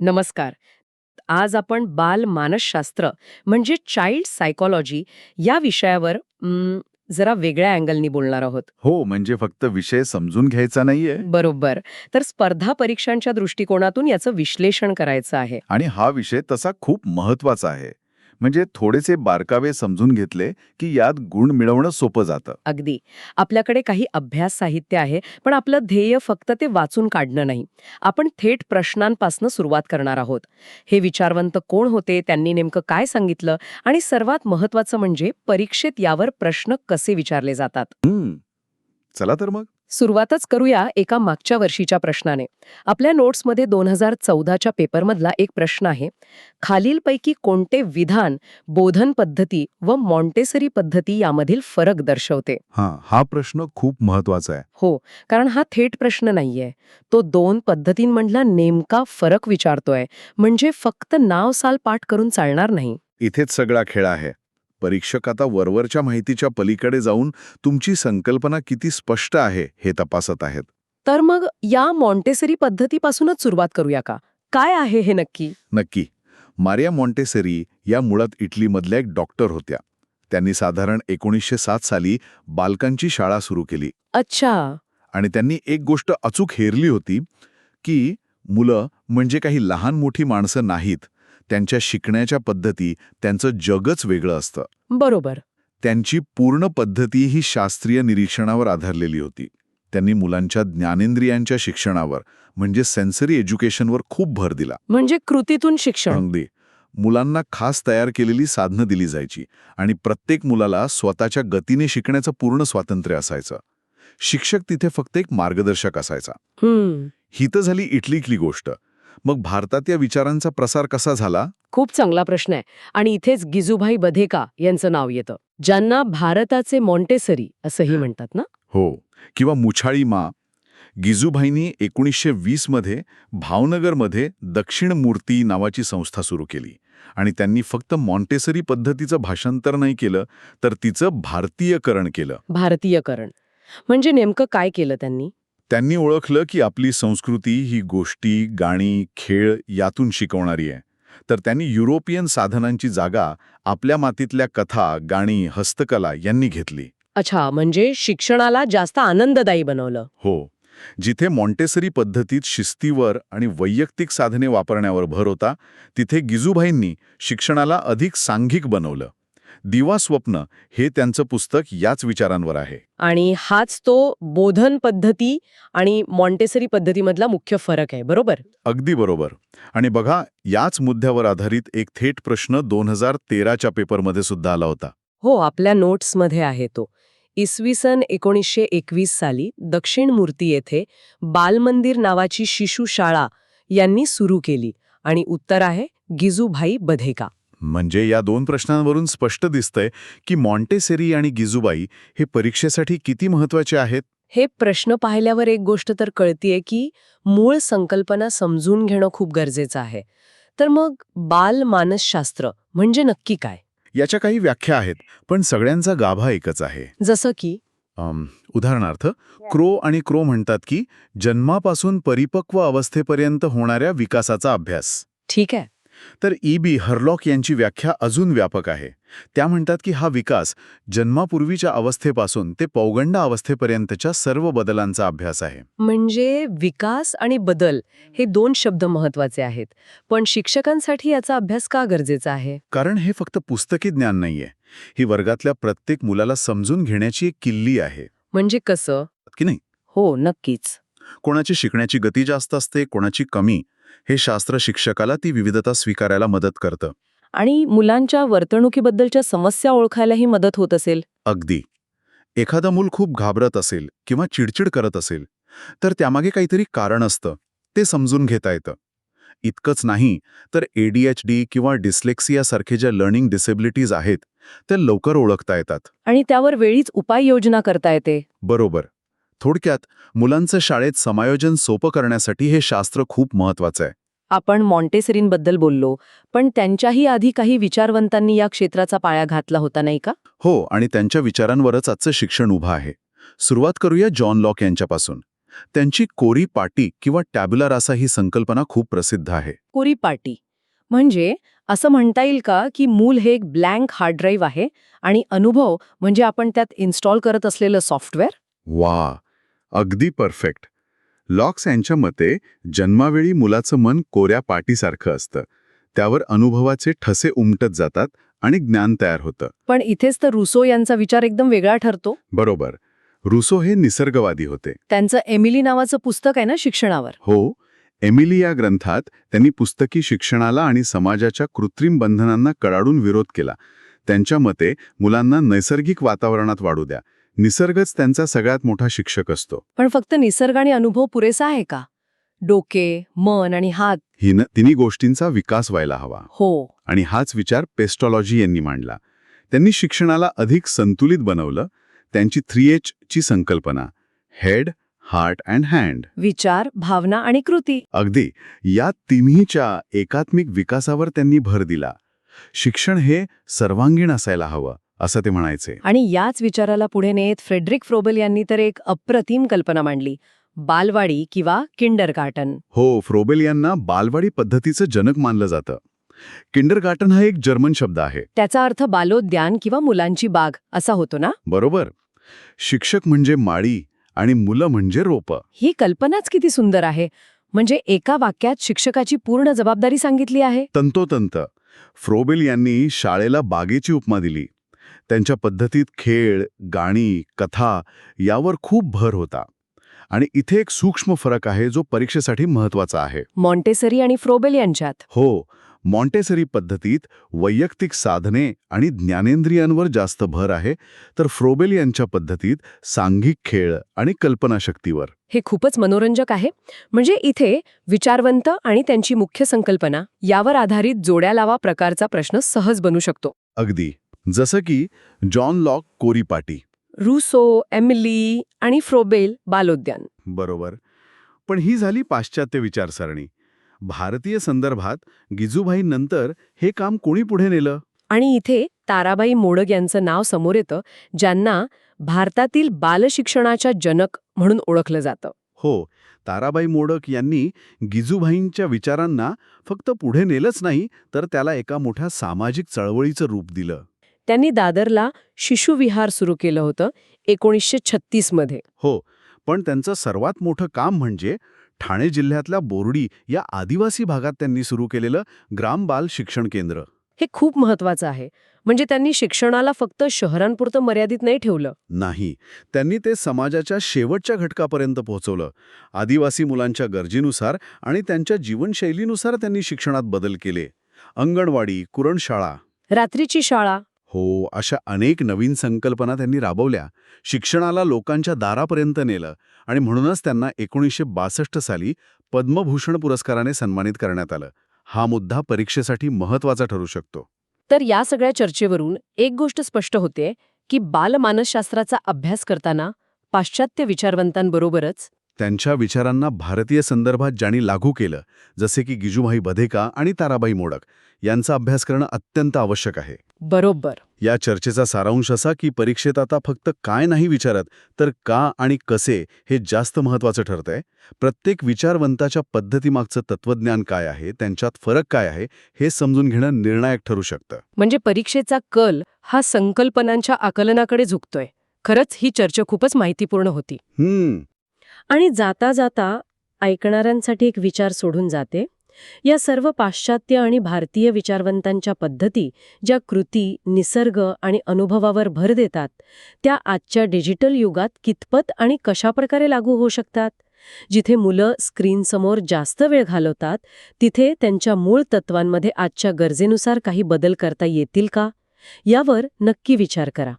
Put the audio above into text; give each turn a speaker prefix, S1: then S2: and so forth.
S1: नमस्कार. आज आपण बाल मानसशास्त्र म्हणजे चाइल्ड सायकॉलॉजी या विषयावर म, जरा वेगळ्या अँगलनी बोलणार आहोत.
S2: हो म्हणजे फक्त विषय समजून घ्यायचा नाहीये.
S1: बरोबर. तर स्पर्धा परीक्षांच्या दृष्टिकोनातून याचं विश्लेषण करायचं आहे.
S2: आणि हा विषय तसा खूप महत्त्वाचा आहे. म्हणजे थोडेसे बारकावे समजून घेतले की यात गुण मिळवणं सोपं जातं.
S1: अगदी. आपल्याकडे काही अभ्यास साहित्य आहे पण आपलं ध्येय फक्त ते वाचून काढणं नाही. आपण थेट प्रश्नांपासून सुरुवात करणार आहोत. हे विचारवंत कोण होते त्यांनी नेमकं काय सांगितलं आणि सर्वात महत्वाचं म्हणजे परीक्षेत यावर प्रश्न कसे विचारले जातात?
S2: चला तर मग.
S1: सुरुवातच करूया एका मागच्या वर्षीच्या प्रश्नाने. आपल्या नोट्समध्ये दोन हजार चौदाच्या पेपरमधला एक प्रश्न आहे. खालीलपैकी कोणते विधान बोधन पद्धती व मॉन्टेसरी पद्धती यामधील फरक दर्शवते?
S2: हा हा प्रश्न खूप महत्त्वाचा आहे.
S1: हो कारण हा थेट प्रश्न नाहीये. तो दोन पद्धतींमधला नेमका फरक विचारतोय. म्हणजे फक्त नाव साल पाठ करून चालणार नाही.
S2: इथेच सगळा खेळ आहे. परीक्षक आता वरवरच्या माहितीच्या पलीकडे जाऊन तुमची संकल्पना किती स्पष्ट आहे हे तपासत आहेत.
S1: तर मग या मॉन्टेसरी पद्धतीपासूनच सुरुवात करूया का? काय आहे हे नक्की?
S2: नक्की. मारिया मॉन्टेसेरी या मुळात इटलीमधल्या एक डॉक्टर होत्या. त्यांनी साधारण एकोणीसशे सात साली बालकांची शाळा सुरू केली.
S1: अच्छा.
S2: आणि त्यांनी एक गोष्ट अचूक हेरली होती की मुलं म्हणजे काही लहान मोठी माणसं नाहीत त्यांच्या शिकण्याच्या पद्धती त्यांचं जगच वेगळं असतं.
S1: बरोबर.
S2: त्यांची पूर्ण पद्धती ही शास्त्रीय निरीक्षणावर आधारलेली होती. त्यांनी मुलांच्या ज्ञानेंद्रियांच्या शिक्षणावर म्हणजे सेन्सरी एज्युकेशनवर खूप भर दिला.
S1: म्हणजे कृतीतून शिक्षण.
S2: अगदी. मुलांना खास तयार केलेली साधनं दिली जायची आणि प्रत्येक मुलाला स्वतःच्या गतीने शिकण्याचं पूर्ण स्वातंत्र्य असायचं. शिक्षक तिथे फक्त एक मार्गदर्शक असायचा. ही तर झाली इटलीतली गोष्ट. मग भारतात या विचारांचा प्रसार कसा झाला?
S1: खूप चांगला प्रश्न आहे. आणि इथेच गिजूभाई बधेका यांचं नाव येतं. ज्यांना भारताचे मॉन्टेसरी असंही म्हणतात ना?
S2: हो. किंवा मुछाळी मा. गिजूभाईंनी एकोणीसशे वीसमध्ये भावनगरमध्ये दक्षिण मूर्ती नावाची संस्था सुरू केली. आणि त्यांनी फक्त मॉन्टेसरी पद्धतीचं भाषांतर नाही केलं तर तिचं भारतीयकरण केलं.
S1: भारतीयकरण. म्हणजे नेमकं काय केलं त्यांनी?
S2: त्यांनी ओळखलं की आपली संस्कृती ही गोष्टी गाणी खेळ यातून शिकवणारी आहे. तर त्यांनी युरोपियन साधनांची जागा आपल्या मातीतल्या कथा गाणी हस्तकला यांनी घेतली.
S1: अच्छा म्हणजे शिक्षणाला जास्त आनंददायी बनवलं.
S2: हो. जिथे मॉन्टेसरी पद्धतीत शिस्तीवर आणि वैयक्तिक साधने वापरण्यावर भर होता तिथे गिजूभाईंनी शिक्षणाला अधिक सांघिक बनवलं. दिवा स्वप्न हे त्यांचं पुस्तक याच विचारांवर आहे.
S1: आणि हाच तो बोधन पद्धती आणि मॉन्टेसरी पद्धतीमधला मुख्य फरक आहे बरोबर?
S2: अगदी बरोबर. आणि बघा याच मुद्द्यावर आधारित एक थेट प्रश्न दोन हजार तेराच्या पेपरमध्ये सुद्धा आला होता.
S1: हो आपल्या नोट्समध्ये आहे तो. इसवी सन एकोणीसशे एकवीस साली दक्षिण मूर्ती येथे बालमंदिर नावाची शिशुशाळा यांनी सुरू केली आणि उत्तर आहे गिजूभाई बधेका.
S2: म्हणजे या दोन प्रश्नांवरून स्पष्ट दिसतंय की मॉन्टेसेरी आणि गिजूबाई हे परीक्षेसाठी किती महत्त्वाचे आहेत?
S1: हे प्रश्न पाहिल्यावर एक गोष्ट तर कळतीये की मूळ संकल्पना समजून घेणं खूप गरजेचं आहे. तर मग बाल मानसशास्त्र म्हणजे नक्की काय?
S2: याच्या काही व्याख्या आहेत पण सगळ्यांचा गाभा एकच आहे.
S1: जसं की?
S2: उदाहरणार्थ क्रो आणि क्रो म्हणतात की जन्मापासून परिपक्व अवस्थेपर्यंत होणाऱ्या विकासाचा अभ्यास.
S1: ठीक आहे.
S2: तर ई. बी. हरलॉक यांची व्याख्या अजून व्यापक आहे. त्या म्हणतात की हा विकास जन्मापूर्वीच्या अवस्थेपासून ते पौगंड अवस्थेपर्यंतच्या सर्व बदलांचा अभ्यास आहे.
S1: म्हणजे विकास आणि बदल हे दोन शब्द महत्त्वाचे आहेत. पण शिक्षकांसाठी याचा अभ्यास का गरजेचा आहे?
S2: कारण हे फक्त पुस्तकी ज्ञान नाहीये. ही वर्गातल्या प्रत्येक मुलाला समजून घेण्याची एक किल्ली आहे.
S1: म्हणजे कसं?
S2: की नाही?
S1: हो नक्कीच.
S2: कोणाची शिकण्याची गती जास्त असते कोणाची कमी हे शास्त्र शिक्षकाला ती विविधता स्वीकारायला मदत करतं.
S1: आणि मुलांच्या वर्तणुकीबद्दलच्या समस्या ओळखायलाही मदत होत असेल?
S2: अगदी. एखादं मूल खूप घाबरत असेल किंवा चिडचिड करत असेल तर त्यामागे काहीतरी कारण असतं ते समजून घेता येतं. इतकंच नाही तर एडीएचडी किंवा डिस्लेक्सियासारखे ज्या लर्निंग डिसेबिलिटीज आहेत त्या लवकर ओळखता येतात.
S1: आणि त्यावर वेळीच उपाययोजना करता येते.
S2: बरोबर. थोडक्यात मुलांचं शाळेत समायोजन सोपं करण्यासाठी हे शास्त्र खूप महत्वाचं आहे.
S1: आपण मॉन्टेसरींबद्दल बोललो पण त्यांच्याही आधी काही विचारवंतांनी या क्षेत्राचा पाया घातला होता नाही का?
S2: हो आणि त्यांच्या विचारांवरच आजचं शिक्षण उभं आहे. सुरुवात करूया जॉन लॉक यांच्यापासून. त्यांची कोरी पाटी किंवा टॅब्युलर असा ही संकल्पना खूप प्रसिद्ध आहे.
S1: कोरी पाटी. म्हणजे असं म्हणता येईल का की मूल हे एक ब्लँक हार्ड ड्राईव्ह आहे आणि अनुभव म्हणजे आपण त्यात इन्स्टॉल करत असलेलं सॉफ्टवेअर?
S2: वा अगदी परफेक्ट. लॉक्स यांच्या मते जन्मावेळी मुलाचं मन कोऱ्या पाटीसारखं असतं. त्यावर अनुभवाचे ठसे उमटत जातात आणि ज्ञान तयार होतं.
S1: पण इथेच तर रुसो यांचा विचार एकदम वेगळा ठरतो.
S2: बरोबर. रुसो हे निसर्गवादी होते.
S1: त्यांचं एमिली नावाचं पुस्तक आहे ना शिक्षणावर?
S2: हो. एमिली या ग्रंथात त्यांनी पुस्तकी शिक्षणाला आणि समाजाच्या कृत्रिम बंधनांना कडाडून विरोध केला. त्यांच्या मते मुलांना नैसर्गिक वातावरणात वाढू द्या. निसर्गच त्यांचा सगळ्यात मोठा शिक्षक असतो.
S1: पण फक्त निसर्ग आणि अनुभव पुरेसा आहे का? डोके मन आणि हात.
S2: हिन तिन्ही गोष्टींचा विकास व्हायला हवा.
S1: हो.
S2: आणि हाच विचार पेस्टॉलॉजी यांनी मांडला. त्यांनी शिक्षणाला अधिक संतुलित बनवलं त्यांची थ्री एच ची संकल्पना हेड हार्ट अँड हँड.
S1: विचार भावना आणि कृती.
S2: अगदी या तिन्हीच्या एकात्मिक विकासावर त्यांनी भर दिला. शिक्षण हे सर्वांगीण असायला हवं. असं ते म्हणायचे.
S1: आणि याच विचाराला पुढे नेत फ्रेडरिक फ्रोबल यांनी तर एक अप्रतिम कल्पना मांडली. बालवाडी किंवा किंडर
S2: हो फ्रोबेल यांना बालवाडी पद्धतीचं जनक मानलं जातं. किंडरगार्टन हा एक जर्मन शब्द आहे.
S1: त्याचा अर्थ बालोद्यान किंवा मुलांची बाग असा होतो ना?
S2: बरोबर. शिक्षक म्हणजे माळी आणि मुलं म्हणजे रोपं.
S1: ही कल्पनाच किती सुंदर आहे. म्हणजे एका वाक्यात शिक्षकाची पूर्ण जबाबदारी सांगितली आहे?
S2: तंतोतंत. फ्रोबेल यांनी शाळेला बागेची उपमा दिली. त्यांच्या पद्धतीत खेळ गाणी कथा यावर खूप भर होता. आणि इथे एक सूक्ष्म फरक आहे जो परीक्षेसाठी महत्त्वाचा आहे.
S1: मॉन्टेसरी आणि फ्रोबेल यांच्यात.
S2: हो मॉन्टेसरी पद्धतीत वैयक्तिक साधने आणि ज्ञानेंद्रियांवर जास्त भर आहे तर फ्रोबेल यांच्या पद्धतीत सांघिक खेळ आणि कल्पनाशक्तीवर.
S1: हे खूपच मनोरंजक आहे. म्हणजे इथे विचारवंत आणि त्यांची मुख्य संकल्पना यावर आधारित जोड्या लावा प्रकारचा प्रश्न सहज बनू शकतो.
S2: अगदी. जसं की जॉन लॉक कोरीपाटी
S1: रुसो एमिली आणि फ्रोबेल बालोद्यान.
S2: बरोबर. पण ही झाली पाश्चात्य विचारसरणी. भारतीय संदर्भात गिजूभाई नंतर हे काम कोणी पुढे नेलं?
S1: आणि इथे ताराबाई मोडक यांचं नाव समोर येतं ज्यांना भारतातील बालशिक्षणाच्या जनक म्हणून ओळखलं जातं.
S2: हो ताराबाई मोडक यांनी गिजूभाईंच्या विचारांना फक्त पुढे नेलंच नाही तर त्याला एका मोठ्या सामाजिक चळवळीचं रूप दिलं.
S1: त्यांनी दादरला शिशुविहार सुरू केलं होतं एकोणीसशे छत्तीसमध्ये
S2: हो पण त्यांचं सर्वात मोठं काम म्हणजे ठाणे जिल्ह्यातल्या बोर्डी या आदिवासी भागात त्यांनी सुरू केलेलं ग्राम बाल शिक्षण केंद्र.
S1: हे खूप महत्वाचं आहे. म्हणजे त्यांनी शिक्षणाला फक्त शहरांपुरतं मर्यादित नाही ठेवलं.
S2: नाही त्यांनी ते समाजाच्या शेवटच्या घटकापर्यंत पोहोचवलं. आदिवासी मुलांच्या गरजेनुसार आणि त्यांच्या जीवनशैलीनुसार त्यांनी शिक्षणात बदल केले. अंगणवाडी कुरणशाळा.
S1: रात्रीची शाळा
S2: हो अशा अनेक नवीन संकल्पना त्यांनी राबवल्या. शिक्षणाला लोकांच्या दारापर्यंत नेलं आणि म्हणूनच त्यांना एकोणीसशे बासष्ट साली पद्मभूषण पुरस्काराने सन्मानित करण्यात आलं. हा मुद्दा परीक्षेसाठी महत्त्वाचा ठरू शकतो.
S1: तर या सगळ्या चर्चेवरून एक गोष्ट स्पष्ट होते की बालमानसशास्त्राचा अभ्यास करताना पाश्चात्य विचारवंतांबरोबरच
S2: त्यांच्या विचारांना भारतीय संदर्भात ज्यांनी लागू केलं जसे की गिजूभाई बधेका आणि ताराबाई मोडक यांचा अभ्यास करणं अत्यंत आवश्यक आहे.
S1: बरोबर.
S2: या चर्चेचा सारांश असा की परीक्षेत आता फक्त काय नाही विचारत तर का आणि कसे हे जास्त महत्वाचं ठरतंय? प्रत्येक विचारवंताच्या पद्धतीमागचं तत्वज्ञान काय आहे? त्यांच्यात फरक काय आहे? हे समजून घेणं निर्णायक ठरू शकतं.
S1: म्हणजे परीक्षेचा कल हा संकल्पनांच्या आकलनाकडे झुकतोय. खरंच ही चर्चा खूपच माहितीपूर्ण होती.
S2: हम्म.
S1: आणि जाता जाता ऐकणाऱ्यांसाठी एक विचार सोडून जाते. या सर्व पाश्चात्य आणि भारतीय विचारवंतांच्या पद्धती ज्या कृती निसर्ग आणि अनुभवावर भर देतात त्या आजच्या डिजिटल युगात कितपत आणि कशाप्रकारे लागू होऊ शकतात? जिथे मुलं स्क्रीनसमोर जास्त वेळ घालवतात तिथे त्यांच्या मूळ तत्वांमध्ये आजच्या गरजेनुसार काही बदल करता येतील का? यावर नक्की विचार करा.